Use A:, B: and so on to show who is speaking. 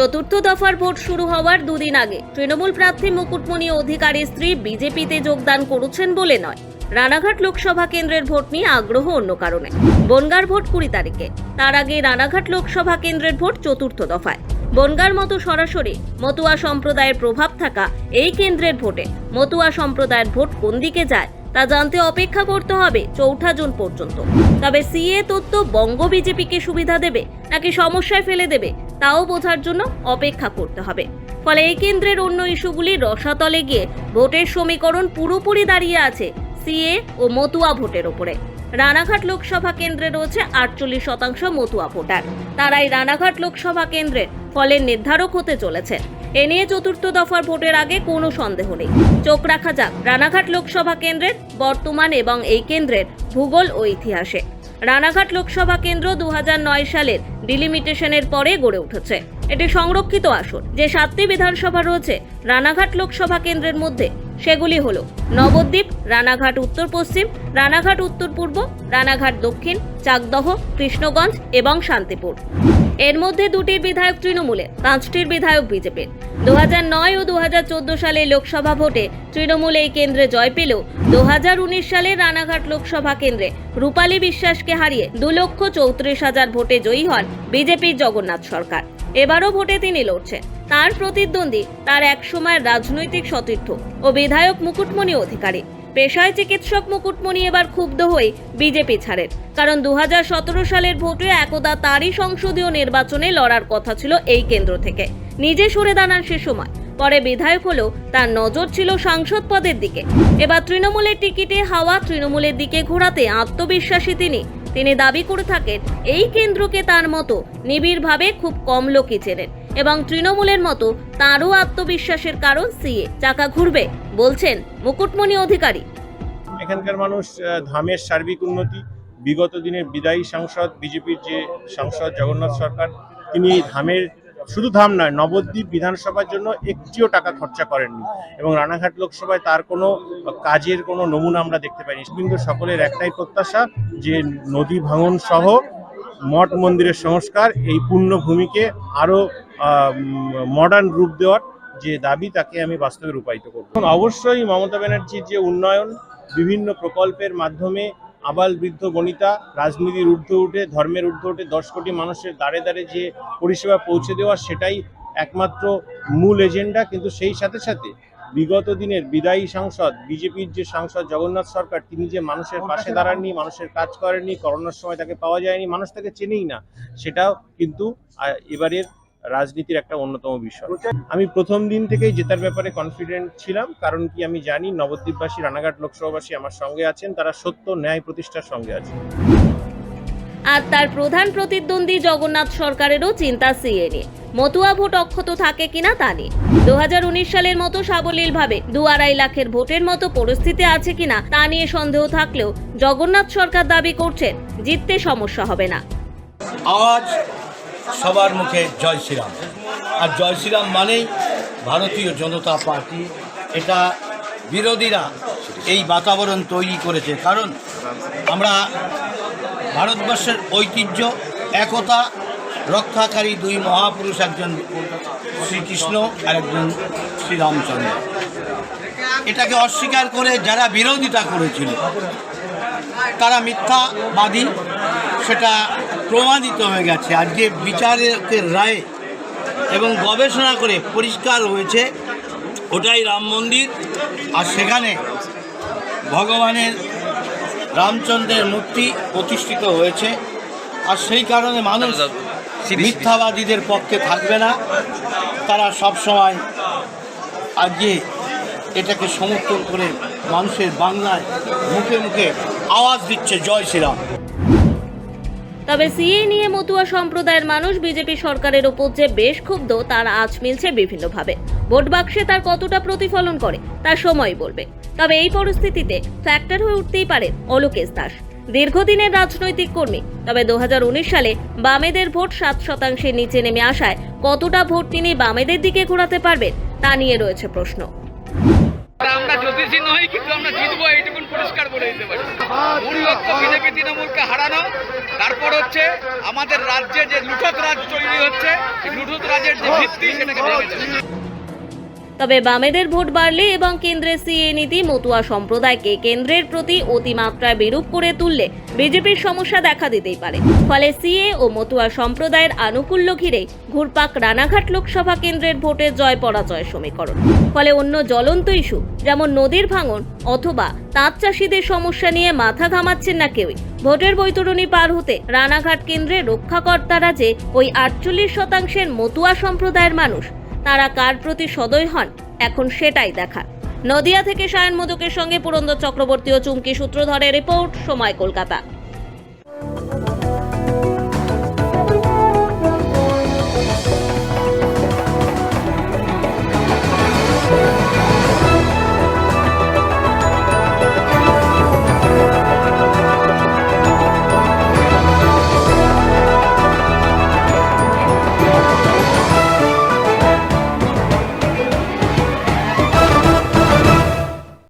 A: চতুর্থ দফার ভোট শুরু হওয়ার দুদিন আগে তৃণমূল প্রার্থী মুকুটমণি অধিকারীর স্ত্রী বিজেপিতে যোগদান করেছেন বলে নয়। রানাঘাট লোকসভা কেন্দ্রের ভোট নিয়ে আগ্রহ অন্য কারণে। বনগার ভোট কুড়ি তারিখে। তার আগে রানাঘাট লোকসভা কেন্দ্রের ভোট চতুর্থ দফায়। বনগার মতো সরাসরি মতুয়া সম্প্রদায়ের প্রভাব থাকা এই কেন্দ্রের ভোটে মতুয়া সম্প্রদায়ের ভোট কোন দিকে যায় তা জানতে অপেক্ষা করতে হবে চৌঠা জুন পর্যন্ত। তবে সিএ তত্ত্ব বঙ্গ বিজেপিকে সুবিধা দেবে নাকি সমস্যায় ফেলে দেবে তাও বোঝার জন্য অপেক্ষা করতে হবে। ফলে এই কেন্দ্রের অন্য ইস্যুগুলি রসাতলে গিয়ে ভোটের সমীকরণ পুরোপুরি দাঁড়িয়ে আছে সিএ ও মতুয়া ভোটের ওপরে। রানাঘাট লোকসভা কেন্দ্রে রয়েছে আটচল্লিশ শতাংশ মতুয়া ভোটার। তারাই রানাঘাট লোকসভা কেন্দ্রের ফলের নির্ধারক হতে চলেছে। এ নিয়ে চতুর্থ দফার ভোটের আগে কোনো সন্দেহ নেই। চোখ রাখা যাক, রানাঘাট লোকসভা কেন্দ্রের বর্তমান এবং এই কেন্দ্রের ভূগোল ও ইতিহাসে। রানাঘাট লোকসভা কেন্দ্র দু হাজার নয় সালের ডিলিমিটেশনের পরে গড়ে উঠেছে। এটি সংরক্ষিত আসন। যে সাতটি বিধানসভা রয়েছে, রানাঘাট লোকসভা কেন্দ্রের মধ্যে সেগুলি হল নবদ্বীপ, রানাঘাট উত্তর পশ্চিম, রানাঘাট উত্তর পূর্ব, রানাঘাট দক্ষিণ, চাকদহ, কৃষ্ণগঞ্জ এবং শান্তিপুর। এর মধ্যে দুটির বিধায়ক তৃণমূলে, পাঁচটির বিধায়ক বিজেপির। দু নয় ও দুহাজার চোদ্দ সালে লোকসভা ভোটে তৃণমূল এই কেন্দ্রে জয় পেলেও দুহাজার উনিশ সালে রানাঘাট লোকসভা কেন্দ্রে রূপালী বিশ্বাসকে হারিয়ে দু লক্ষ চৌত্রিশ হাজার ভোটে জয়ী হন বিজেপির জগন্নাথ সরকার। এবারও ভোটে তিনি লড়ছেন। তার প্রতিদ্বন্দ্বী, তার একসময়ের রাজনৈতিক সতীর্থ ও বিধায়ক মুকুটমণি অধিকারী। পেশায় চিকিৎসক মুকুটমণি এবার ক্ষুব্ধ হয়ে বিজেপি ছাড়েন। কারণ দু হাজার সতেরো সালের ভোটে একদা তারই সংসদীয় নির্বাচনে লড়ার কথা ছিল এই কেন্দ্র থেকে। নিজে সরে দাঁড়ান সে সময়। পরে বিধায়ক হলেও তার নজর ছিল সাংসদ পদের দিকে। এবার তৃণমূলের টিকিটে হাওয়া তৃণমূলের দিকে ঘোরাতে আত্মবিশ্বাসী তিনি। তিনি দাবি করে থাকেন, এই কেন্দ্রকে তার মতো নিবিড়ভাবে খুব কম লোকই চেনেন এবং তৃণমূলের মতো তারও আত্মবিশ্বাসের কারণ সিএ। চাকা ঘুরবে, বলছেন মুকুটমণি অধিকারী।
B: এখানকার মানুষ ধামের সার্বিক উন্নতি, বিগত দিনের বিদায়ী সাংসদ, বিজেপির যে সাংসদ জগন্নাথ সরকার, তিনি ধামের শুধু ধাম নয়, নবদ্বীপ বিধানসভার জন্য একটিও টাকা খরচা করেননি। এবং রানাঘাট লোকসভায় তার কোনো কাজের কোনো নমুনা আমরা দেখতে পাইনি। কিন্তু সকলের একটাই প্রত্যাশা যে নদী ভাঙন সহ মঠ মন্দিরের সংস্কার এই পূর্ণভূমিকে আরও মডার্ন রূপ দেওয়ার যে দাবি, তাকে আমি বাস্তবে রূপায়িত করব। অবশ্যই মমতা ব্যানার্জির যে উন্নয়ন, বিভিন্ন প্রকল্পের মাধ্যমে আবাল বৃদ্ধ বনিতা রাজনীতির ঊর্ধ্বে উঠে ধর্মের ঊর্ধ্বে উঠে দশ কোটি মানুষের দ্বারে দ্বারে যে পরিষেবা পৌঁছে দেওয়া সেটাই একমাত্র মূল এজেন্ডা। কিন্তু সেই সাথে সাথে বিগত দিনের বিদায়ী সাংসদ বিজেপির যে সাংসদ জগন্নাথ সরকার তিনি যে মানুষের পাশে দাঁড়াননি মানুষের কাজ করেননি করোনার সময় তাকে পাওয়া যায়নি মানুষ তাকে চেনেই না। সেটাও কিন্তু এবারের রাজনীতির একটা অন্যতম বিষয়। আমি প্রথম দিন থেকেই জেতার ব্যাপারে কনফিডেন্ট ছিলাম কারণ কি আমি জানি নবদ্বীপবাসী রানাঘাট লোকসভাবাসী আমার সঙ্গে আছেন তারা সত্য ন্যায় প্রতিষ্ঠার সঙ্গে আছেন।
A: আর তার প্রধান প্রতিদ্বন্দ্বী জগন্নাথ সরকারেরও চিন্তা সিএ নিয়ে মতুয়া ভোট অক্ষত থাকে কিনা তা নিয়ে। দু হাজার উনিশ সালের মতো সাবলীলভাবে দু আড়াই লাখের ভোটের মতো পরিস্থিতি আছে কিনা তা নিয়ে সন্দেহ থাকলেও জগন্নাথ সরকার দাবি করছেন জিততে সমস্যা হবে না।
C: আওয়াজ সবার মুখে জয় শ্রীরাম। আর জয় শ্রীরাম মানেই ভারতীয় জনতা পার্টি। এটা বিরোধীরা এই বাতাবরণ তৈরি করেছে। কারণ আমরা ভারতবর্ষের ঐতিহ্য, একতা, রক্ষাকারী দুই মহাপুরুষ, একজন শ্রীকৃষ্ণ আর একজন শ্রীরামচন্দ্র। এটাকে অস্বীকার করে যারা বিরোধিতা করেছিল, তারা মিথ্যাবাদী, সেটা প্রমাণিত হয়ে গেছে। আজকে বিচারকের রায়ে এবং গবেষণা করে পরিষ্কার হয়েছে ওটাই রাম মন্দির। আর সেখানে ভগবানের রামচন্দ্রের মূর্তি প্রতিষ্ঠিত হয়েছে। আর সেই কারণে মানুষ মিথ্যাবাদীদের পক্ষে থাকবে না। তারা সব সময় আজকে এটাকে সমর্থন করে মানুষের বাংলায় মুখে মুখে আওয়াজ দিচ্ছে জয় শ্রীরাম।
A: তবে সিএ নিয়ে মতুয়া সম্প্রদায়ের মানুষ বিজেপি সরকারের ওপর যে বেশ ক্ষুব্ধ, তার আজ মিলছে বিভিন্নভাবে। ভোট বাক্সে তার কতটা প্রতিফলন করে, তার সময় বলবে। তবে এই পরিস্থিতিতে ফ্যাক্টর হয়ে উঠতেই পারে অলোকেশ দাস। দীর্ঘদিনের রাজনৈতিক কর্মী, তবে দু হাজার উনিশ সালে বামেদের ভোট সাত শতাংশের নিচে নেমে আসায় কতটা ভোট তিনি বামেদের দিকে ঘোরাতে পারবেন, তা নিয়ে রয়েছে প্রশ্ন।
D: প্রতিবেশী নয় কিন্তু আমরা জিতবো, এইটুকুন পরিষ্কার বলে দিতে পারি। মূল লক্ষ্য বিজেপি তৃণমূলকে হারানো। তারপর হচ্ছে আমাদের রাজ্যে যে লুঠত রাজ তৈরি হচ্ছে লুঠত রাজের যে ভিত্তি, সেটাকে
A: তবে বামেদের ভোট বাড়লে এবং কেন্দ্রের সিএ নীতি, মতুয়া সম্প্রদায়কে কেন্দ্রের প্রতি অতিমাত্রায় বিরূপ করে তুললে বিজেপির সমস্যা দেখা দিতেই পারে। ফলে সিএ ও মতুয়া সম্প্রদায়ের আনুকূল্য ঘিরে ঘুরপাক রানাঘাট লোকসভা কেন্দ্রের ভোটের জয় পরাজয় সমীকরণ। ফলে অন্য জ্বলন্ত ইস্যু, যেমন নদীর ভাঙন অথবা তাঁত চাষিদের সমস্যা নিয়ে মাথা ঘামাচ্ছেন না কেউই। ভোটের বৈতরণী পার হতে রানাঘাট কেন্দ্রে রক্ষাকর্তারা যে ওই আটচল্লিশ শতাংশের মতুয়া সম্প্রদায়ের মানুষ তারা কার প্রতি সদয় হন? এখন সেটাই দেখার। নদিয়া থেকে সায়ন মোদকের সঙ্গে পুরন্দর চক্রবর্তী ও চুমকি সূত্রধরের রিপোর্ট, সময় কলকাতা।